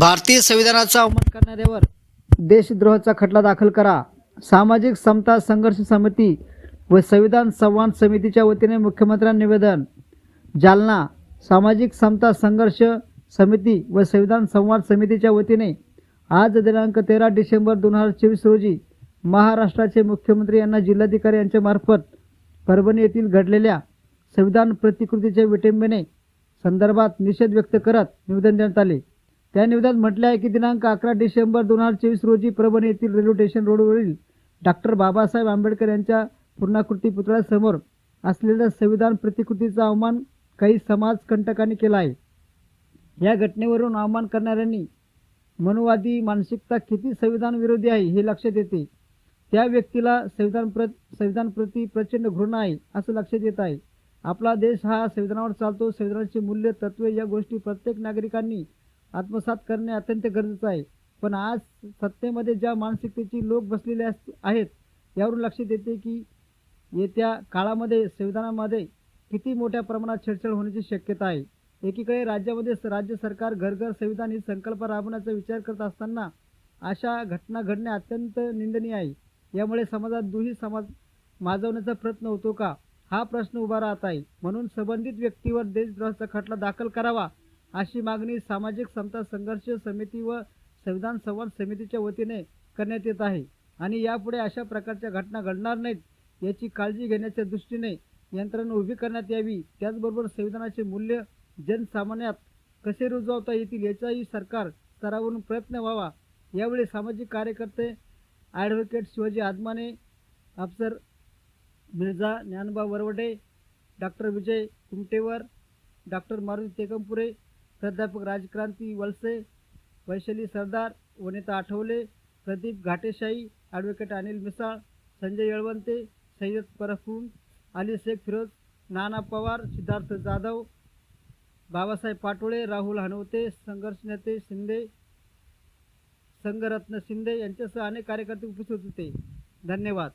भारतीय संविधानाचा अवमान करणाऱ्यावर देशद्रोहाचा खटला दाखल करा. सामाजिक समता संघर्ष समिती व संविधान संवाद समितीच्या वतीने मुख्यमंत्र्यांना निवेदन. जालना सामाजिक समता संघर्ष समिती व संविधान संवाद समितीच्या वतीने आज दिनांक तेरा डिसेंबर दोन हजार चोवीस रोजी महाराष्ट्राचे मुख्यमंत्री यांना जिल्हाधिकारी यांच्या मार्फत परभणी येथील घडलेल्या संविधान प्रतिकृतीच्या विटंबने संदर्भात निषेध व्यक्त करत निवेदन देण्यात आले. त्या निवेदनात म्हटलं आहे की दिनांक अकरा डिसेंबर दोन हजार चोवीस रोजी परभणी येथील रेल्वे स्टेशन रोडवरील डॉक्टर बाबासाहेब आंबेडकर यांच्या पूर्णाकृती पुतळ्यासमोर असलेल्या संविधान प्रतिकृतीचा अवमान काही समाजकंटकांनी केला आहे. या घटनेवरून अवमान करणाऱ्यांनी मनुवादी मानसिकता किती संविधान विरोधी आहे हे लक्षात येते. त्या व्यक्तीला संविधान प्र संविधानप्रती प्रचंड घृणा आहे असं लक्षात येत आहे. आपला देश हा संविधानावर चालतो. संविधानाचे मूल्य तत्वे या गोष्टी प्रत्येक नागरिकांनी आत्मसात करणे अत्यंत गरजेचं आहे. पण आज सत्तेमध्ये ज्या मानसिकतेची लोक बसलेले अस आहेत यावरून लक्षात येते की येत्या काळामध्ये संविधानामध्ये किती मोठ्या प्रमाणात छेडछाड होण्याची शक्यता आहे. एकीकडे राज्यामध्ये राज्य सरकार घर घर संविधान ही संकल्प राबवण्याचा विचार करत असताना अशा घटना घडणे अत्यंत निंदनीय आहे. यामुळे समाजात दुही समाज माजवण्याचा प्रयत्न होतो का? हा प्रश्न उभा राहत आहे. म्हणून संबंधित व्यक्तीवर देशद्रोहाचा खटला दाखल करावा. अशी मागणी सामाजिक समता संघर्ष समिती व संविधान संवाद समितीच्या वतीने करण्यात येत आहे. आणि यापुढे अशा प्रकारच्या घटना घडणार नाहीत याची काळजी घेण्याच्या दृष्टीने यंत्रणा उभी करण्यात यावी. त्याचबरोबर संविधानाचे मूल्य जनसामान्यात कसे रुजवता येतील याचाही सरकार स्तरावरून प्रयत्न व्हावा. यावेळी सामाजिक कार्यकर्ते advocate Shivaji Adamane Afsar Mirza Dnyanba Varvade doctor Vijay Kumtewar doctor Maruti Tekampure प्राध्यापक राजक्रांती वलसे वैशाली सरदार वनिता आठवले प्रदीप घाटेशाही ॲडव्होकेट अनिल मिसाळ संजय येळवंते सय्यद परफूम अली शेख फिरोज नाना पवार सिद्धार्थ जाधव बाबासाहेब पाटोळे राहुल हनवते संघर्ष नेते शिंदे संघरत्न शिंदे यांच्यासह अनेक कार्यकर्ते उपस्थित होते. धन्यवाद.